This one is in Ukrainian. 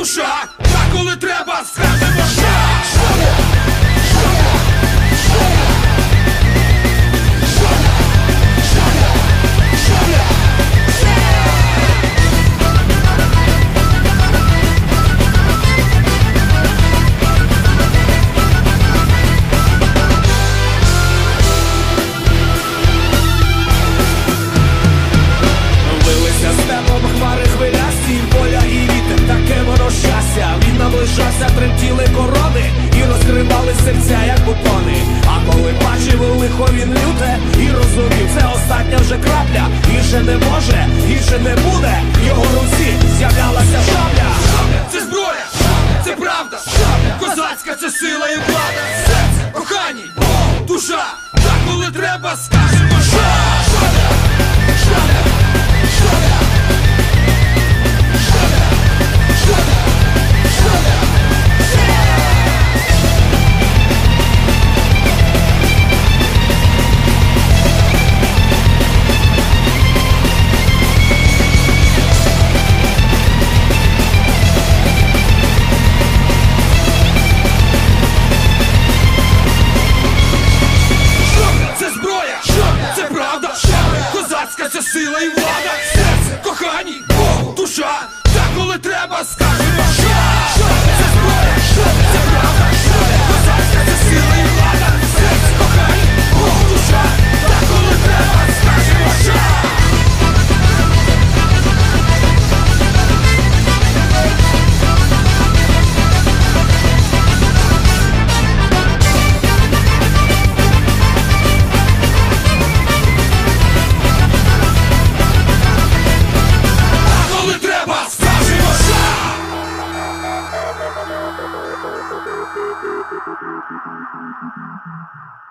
puxar. Гірше не може, гірше не буде. В Його руці з'являлася шабля. Це зброя, це правда, козацька це сила і влада. Серце, кохані, душа, Так коли треба, скажемо. Шабля, влада. Серце, кохані, Богу, душа, та коли треба, скажемо いいと思います。